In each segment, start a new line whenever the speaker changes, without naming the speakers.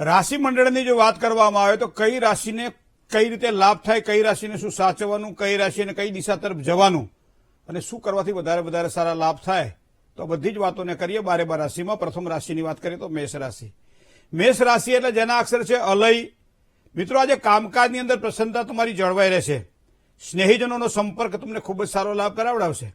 રાશિ મંડળની જો વાત કરવામાં આવે તો કઈ રાશિને કઈ રીતે લાભ થાય, કઈ રાશિને શું સાચવવાનું, કઈ રાશિને કઈ દિશા તરફ જવાનું અને શું કરવાથી વધારે વધારે સારા લાભ થાય, તો બધી જ વાતોને કરીએ બારે બાર રાશિમાં. પ્રથમ રાશિની વાત કરીએ તો મેષ રાશિ. મેષ રાશિ એટલે જેના અક્ષર છે અલય. મિત્રો, આજે કામકાજની અંદર પ્રસન્નતા તમારી જળવાઈ રહેશે. સ્નેહીજનોનો સંપર્ક તમને ખૂબ જ સારો લાભ કરાવડાવશે.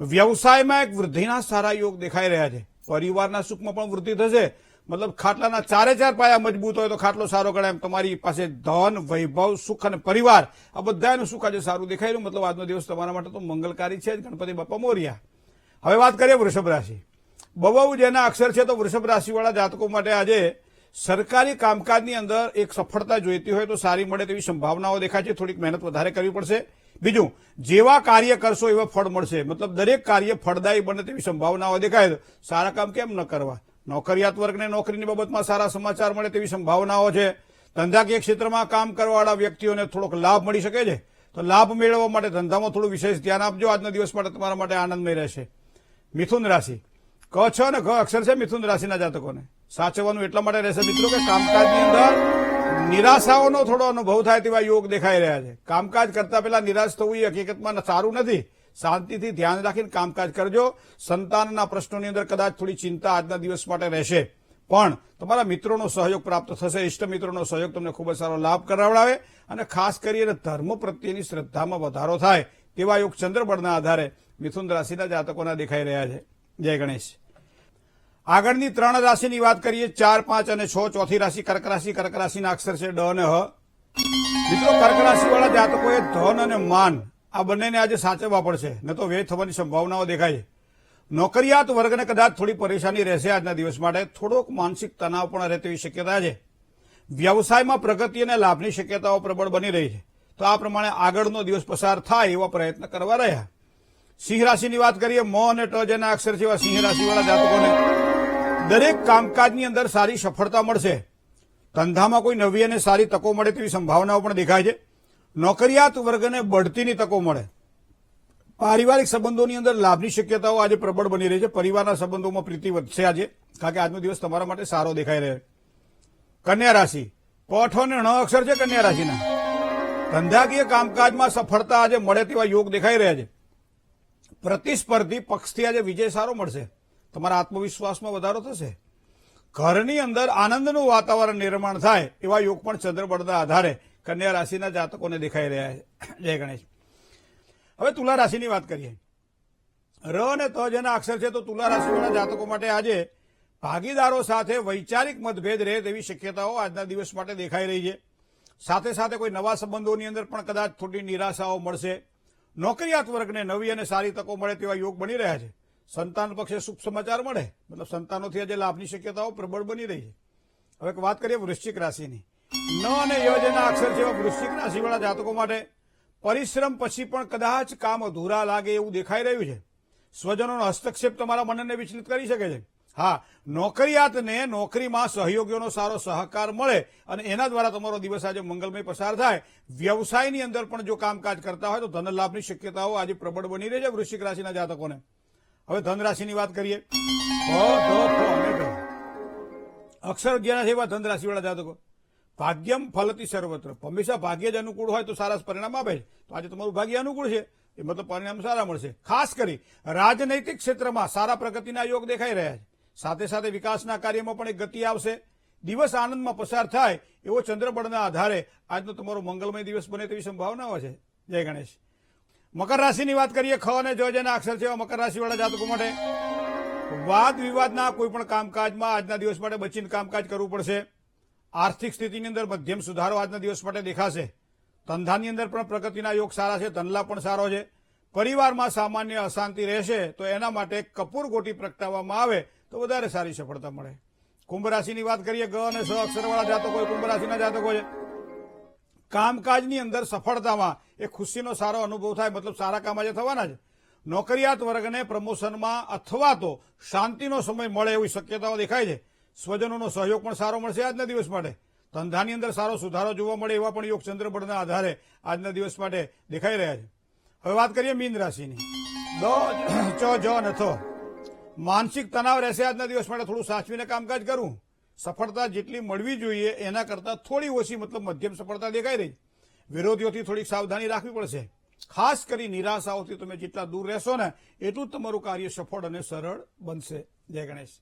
વ્યવસાયમાં એક વૃદ્ધિના સારા યોગ દેખાઈ રહ્યા છે. પરિવારના સુખમાં પણ વૃદ્ધિ થશે. મતલબ ખાટલાના ચારે ચાર પાયા મજબૂત હોય તો ખાટલો સારો ગણાય એમ. તમારી પાસે ધન, વૈભવ, સુખ અને પરિવાર, આ બધાનું સુખ આજે સારું દેખાય રહ્યું. મતલબ આજનો દિવસ તમારા માટે તો મંગલકારી છે જ. ગણપતિ બાપા મોર્યા. હવે વાત કરીએ વૃષભ રાશિ. બહુ જેના અક્ષર છે તો વૃષભ રાશિવાળા જાતકો માટે આજે સરકારી કામકાજની અંદર એક સફળતા જોઈતી હોય તો સારી મળે તેવી સંભાવનાઓ દેખાય છે. થોડીક મહેનત વધારે કરવી પડશે. બીજું, જેવા કાર્ય કરશો એવા ફળ મળશે. મતલબ દરેક કાર્ય ફળદાયી બને તેવી સંભાવનાઓ દેખાય સારા કામ કેમ ન કરવા? નોકરિયાત વર્ગને નોકરીની બાબતમાં સારા સમાચાર મળે તેવી સંભાવનાઓ છે. ધંધાકીય ક્ષેત્રમાં કામ કરવાવાળા વ્યક્તિઓને થોડોક લાભ મળી શકે છે. તો લાભ મેળવવા માટે ધંધામાં થોડું વિશેષ ધ્યાન આપજો. આજના દિવસ માટે તમારા માટે આનંદમય રહેશે. મિથુન રાશિ. ક છ અને ઘ અક્ષર છે મિથુન રાશિના જાતકોને. સાચવવાનું એટલા માટે રહેશે મિત્રો કે કામકાજની અંદર નિરાશાઓનો થોડો અનુભવ થાય તેવા યોગ દેખાઈ રહ્યા છે. કામકાજ કરતા પહેલા નિરાશ થવું એ હકીકતમાં સારું નથી. શાંતિથી ધ્યાન રાખીને કામકાજ કરજો. સંતાનના પ્રશ્નોની અંદર કદાચ થોડી ચિંતા આજના દિવસ માટે રહેશે. પણ તમારા મિત્રોનો સહયોગ પ્રાપ્ત થશે. ઇષ્ટ મિત્રોનો સહયોગ તમને ખૂબ જ સારો લાભ કરાવડાવે અને ખાસ કરીને ધર્મ પ્રત્યેની શ્રદ્ધામાં વધારો થાય તેવા યોગ ચંદ્રબળના આધારે મિથુન રાશિના જાતકોના દેખાઈ રહ્યા છે. જય ગણેશ. આગળની ત્રણ રાશિની વાત કરીએ. ચાર, પાંચ અને છ, ચોથી રાશિ કર્ક રાશિ. કર્ક રાશિના અક્ષર છે ડ અને હ. મિત્રો કર્ક રાશિવાળા જાતકોએ ધન અને માન આ બંનેને આજે સાચવવા પડશે. ન તો વ્યય થવાની સંભાવનાઓ દેખાય. છે નોકરિયાત વર્ગને કદાચ થોડી પરેશાની રહેશે આજના દિવસ માટે. થોડોક માનસિક તણાવ પણ રહે તેવી શક્યતા છે. વ્યવસાયમાં પ્રગતિ અને લાભની શક્યતાઓ પ્રબળ બની રહી છે. તો આ પ્રમાણે આગળનો દિવસ પસાર થાય એવા પ્રયત્ન કરવા રહ્યા. સિંહ રાશિની વાત કરીએ, મો અને ટ જેના અક્ષર એવા સિંહ રાશિવાળા જાતકોને. દરેક કામકાજની અંદર સારી સફળતા મળશે. ધંધામાં કોઈ નવી અને સારી તકો મળે તેવી સંભાવનાઓ પણ દેખાય છે. નોકરિયાત વર્ગને બઢતીની તકો મળે. પારિવારિક સંબંધોની અંદર લાભની શક્યતાઓ આજે પ્રબળ બની રહી છે. પરિવારના સંબંધોમાં પ્રીતિ વધશે આજે, કારણ કે આજનો દિવસ તમારા માટે સારો દેખાઈ રહ્યો કન્યા રાશિ. કોઠો અને ણ અક્ષર છે કન્યા રાશિના. ધંધાકીય કામકાજમાં સફળતા આજે મળે તેવા યોગ દેખાઈ રહ્યા છે. પ્રતિસ્પર્ધી પક્ષથી આજે વિજય સારો મળશે. તમારા આત્મવિશ્વાસમાં વધારો થશે. ઘરની અંદર આનંદનું વાતાવરણ નિર્માણ થાય એવા યોગ પણ ચંદ્રબળના આધારે કન્યા રાશિના જાતકોને દેખાઈ રહ્યા છે. જય ગણેશ. હવે તુલા રાશિની વાત કરીએ. ર અને ત જેના અક્ષર છે તો તુલા રાશિવાળા જાતકો માટે આજે ભાગીદારો સાથે વૈચારિક મતભેદ રહે તેવી શક્યતાઓ આજના દિવસ માટે દેખાઈ રહી છે. સાથે સાથે કોઈ નવા સંબંધોની અંદર પણ કદાચ થોડી નિરાશાઓ મળશે. નોકરિયાત વર્ગને નવી અને સારી તકો મળે તેવા યોગ બની રહ્યા છે. સંતાન પક્ષે શુભ સમાચાર મળે. મતલબ સંતાનોથી આજે લાભની શક્યતાઓ પ્રબળ બની રહી છે. હવે વાત કરીએ વૃશ્ચિક રાશિની. ન અને યોજના અક્ષર જેવા વૃશ્ચિક રાશિવાળા જાતકો માટે પરિશ્રમ પછી પણ કદાચ કામ અધૂરા લાગે એવું દેખાઈ રહ્યું છે. સ્વજનોનો હસ્તક્ષેપ તમારા મનને વિચલિત કરી શકે છે. હા, નોકરિયાતને નોકરીમાં સહયોગીઓનો સારો સહકાર મળે અને એના દ્વારા તમારો દિવસ આજે મંગલમય પસાર થાય. વ્યવસાયની અંદર પણ જો કામકાજ કરતા હોય તો ધનલાભની શક્યતાઓ આજે પ્રબળ બની રહી છે વૃશ્ચિક રાશિના જાતકોને. હવે ધન રાશિની વાત કરીએ. અક્ષર અગિયાર છે એવા ધન જાતકો. ભાગ્યમ ફલતી સર્વત્ર. હંમેશા ભાગ્ય જ અનુકૂળ હોય તો સારા પરિણામ આપે છે. તો આજે તમારું ભાગ્ય અનુકૂળ છે. એ મતલબ પરિણામ સારા મળશે. ખાસ કરી, રાજનૈતિક ક્ષેત્રમાં સારા પ્રગતિના યોગ દેખાઈ રહ્યા છે. સાથે સાથે વિકાસના કાર્યમાં પણ એક ગતિ આવશે. દિવસ આનંદમાં પસાર થાય એવો ચંદ્રબળના આધારે આજનો તમારો મંગલમય દિવસ બને તેવી સંભાવનાઓ છે. જય ગણેશ. મકર રાશિની વાત કરીએ, ખ અને જ જેના અક્ષર છે મકર રાશિવાળા જાતકો માટે. વાદ વિવાદના કોઈ પણ કામકાજમાં આજના દિવસ માટે બચીને કામકાજ કરવું પડશે. આર્થિક સ્થિતિની અંદર મધ્યમ સુધારો આજના દિવસ માટે દેખાશે. ધંધાની અંદર પણ પ્રગતિના યોગ સારા છે ધનલા પણ સારો છે. પરિવારમાં સામાન્ય અશાંતિ રહેશે તો એના માટે કપૂર ગોટી પ્રગટાવવામાં આવે તો વધારે સારી સફળતા મળે. કુંભ રાશિની વાત કરીએ ગ અને સ અક્ષરવાળા જાતકો કુંભ રાશિના જાતકો છે. કામકાજની અંદર સફળતામાં એ ખુશીનો સારો અનુભવ થાય, મતલબ સારા કામ આજે થવાના છે. નોકરિયાત વર્ગને પ્રમોશનમાં અથવા તો શાંતિનો સમય મળે એવી શક્યતાઓ દેખાય છે. સ્વજનોનો સહયોગ પણ સારો મળશે આજના દિવસ માટે. ધંધાની અંદર સારો સુધારો જોવા મળે એવા પણ યોગ ચંદ્રબળના આધારે આજના દિવસ માટે દેખાઈ રહ્યા છે. હવે વાત કરીએ મીન રાશિની. દ ચ જ નથો માનસિક તણાવ રહેશે આજના દિવસ માટે. થોડું સાચવીને કામકાજ કરવું સફળતા જેટલી મળવી જોઈએ એના કરતાં થોડી ઓછી મતલબ મધ્યમ સફળતા દેખાઈ રહી. વિરોધીઓથી થોડીક સાવધાની રાખવી પડશે. ખાસ કરી નિરાશાઓથી તમે જેટલા દૂર રહેશો ને એટલું જ તમારું કાર્ય સફળ અને સરળ બનશે. જય ગણેશ.